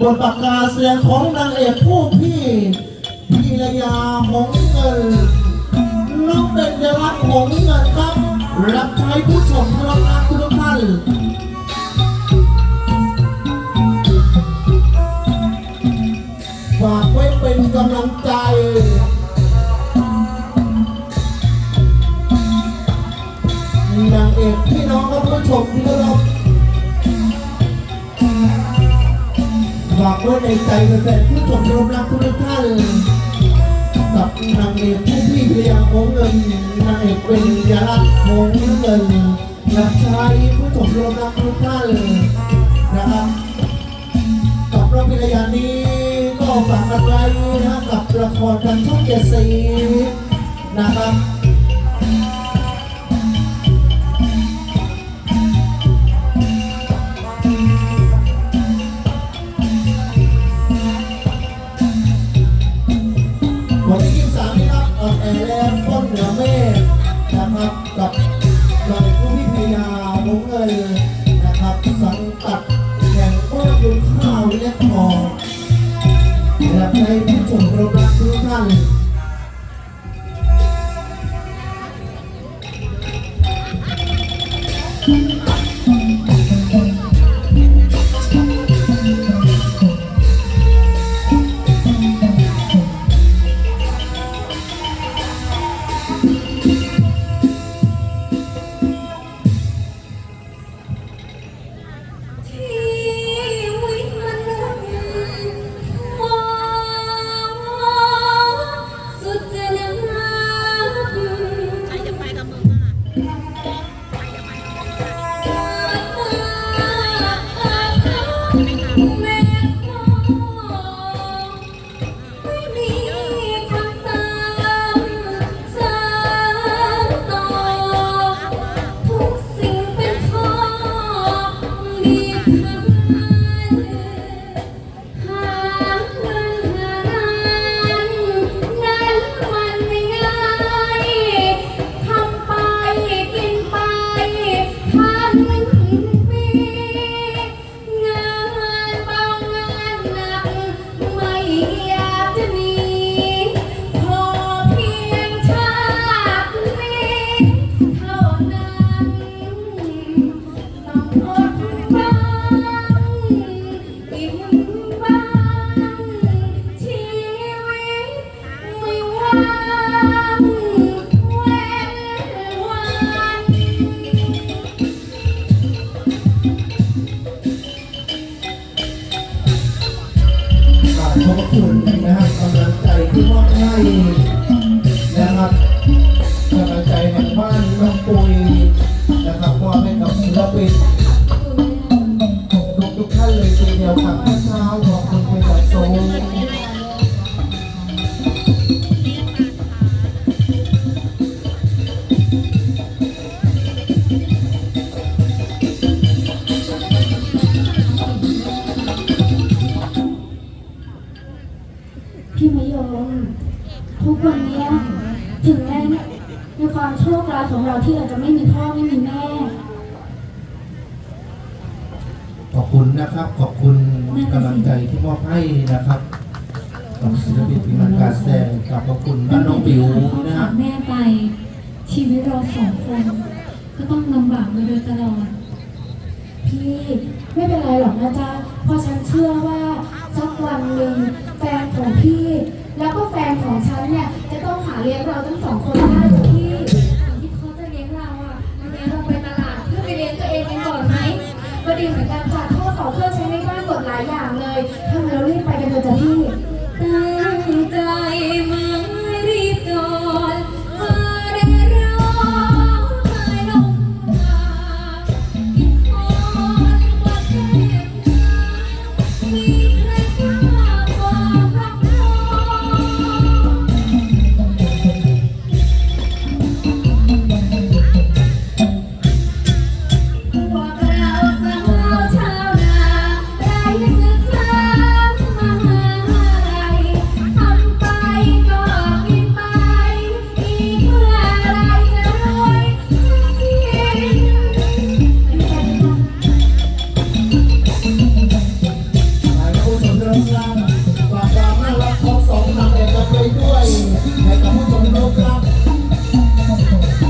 บทปากกาเสียงของนางเอกผู้พี่พีรยาหงเงินน้องเป็นยรักหงเงินครับ รับใช้ผู้ชมที่รักรักทุกท่านฝากไว้เป็นกำลังใจนางเอกพี่น้องและผู้ชมที่เคารพ ฝากไว้ในใจแฟนๆผู้ชมที่รักทุกท่านกับนางเอกผู้พี่เลี้ยงของเงินนางเอกเป็นยาลักของเงินรับใช้ผู้ชมที่รักทุกท่านนะครับกับพระพิรยานี้ก็ฝากกันไว้นะกับละครทางช่องเจ็ดสีนะครับ ขอบคุณนะครับกำลังใจที่มอบให้นะครับกำลังใจแห่งบ้านน้องปุยนะครับมอบให้กับศิลปินทุกทุกท่านเลยทีเดียวครับ ทุกวันเนี้ยถึงแม้ในความโชคร้ายของเราที่เราจะไม่มีพ่อไม่มีแม่ ขอบคุณนะครับ ขอบคุณกำลังใจที่มอบให้นะครับกับศิลปินทีมงานการแสดงกับขอบคุณบ้านน้องปิวพ่อนะคขารับดแม่ไป ชีวิตเราสองคนก็ต้องลำบากมาโดยตลอด พี่ไม่เป็นไรหรอกนะจ๊ะเพราะฉันเชื่อว่า ลี้ยงเราทั้งสองคนได้จ้ะพี่ก่อนที่เขาจะเลี้ยงเราอะวันนี้เราไปตลาดเพื่อไปเลี้ยงตัวเองกันก่อนไหมก็ดีเหมือนกันจ้ะข้าวของเครื่องใช้ในบ้านหมดหลายอย่างเลยถ้างั้นเรารีบไปกันเถอะจ้ะพี่